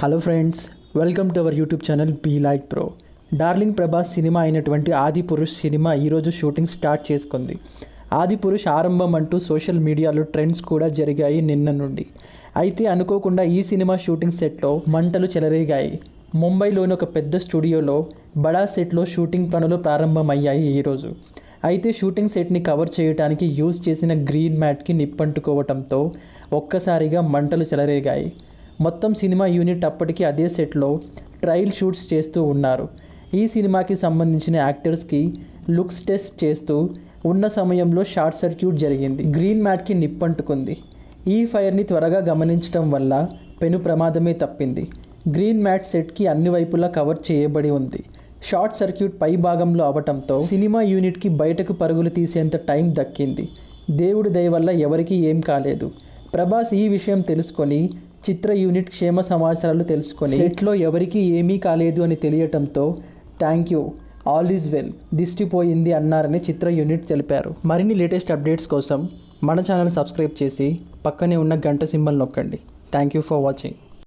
Hello friends welcome to our YouTube channel be like pro darling Prabhas cinema అయినటువంటి ఆది పురుష్ cinema ఈరోజు shooting start చేసుకుంది. ఆది పురుష్ ఆరంభం అంటూ సోషల్ మీడియాలో ట్రెండ్స్ కూడా జరిగాయి నిన్న నుండి. అయితే అనుకోకుండా ఈ సినిమా షూటింగ్ సెట్లో మంటలు చెలరేగాయి. ముంబైలోని ఒక పెద్ద స్టూడియోలో బడా సెట్లో షూటింగ్ పనులు ప్రారంభమయ్యాయి ఈరోజు అయితే షూటింగ్ సెట్ని కవర్ చేయడానికి యూజ్ చేసిన గ్రీన్ మ్యాట్కి నిప్పంటుకోవటంతో ఒక్కసారిగా మంటలు చెలరేగాయి. మొత్తం సినిమా యూనిట్ అప్పటికి అదే సెట్లో ట్రయల్ షూట్స్ చేస్తూ ఉన్నారు. ఈ సినిమాకి సంబంధించిన యాక్టర్స్కి లుక్స్ టెస్ట్ చేస్తూ ఉన్న సమయంలో షార్ట్ సర్క్యూట్ జరిగింది. గ్రీన్ మ్యాట్కి నిప్పంటుకుంది. ఈ ఫైర్ని త్వరగా గమనించడం వల్ల పెను ప్రమాదమే తప్పింది. గ్రీన్ మ్యాట్ సెట్కి అన్ని వైపులా కవర్ చేయబడి ఉంది. షార్ట్ సర్క్యూట్ పై భాగంలో అవటంతో సినిమా యూనిట్కి బయటకు పరుగులు తీసేంత టైం దక్కింది. దేవుడి దయ వల్ల ఎవరికీ ఏం కాలేదు. ప్రభాస్ ఈ విషయం తెలుసుకొని చిత్ర యూనిట్ క్షేమ సమాచారాలు తెలుసుకొని సెట్లో ఎవరికీ ఏమీ కాలేదు అని తెలియటంతో thank you all is well దిష్టిపోయింది అన్నారని చిత్ర యూనిట్ తెలిపారు. మరిన్ని లేటెస్ట్ అప్డేట్స్ కోసం మన ఛానల్ సబ్స్క్రైబ్ చేసి పక్కనే ఉన్న గంట సింబల్ నొక్కండి. Thank you for watching.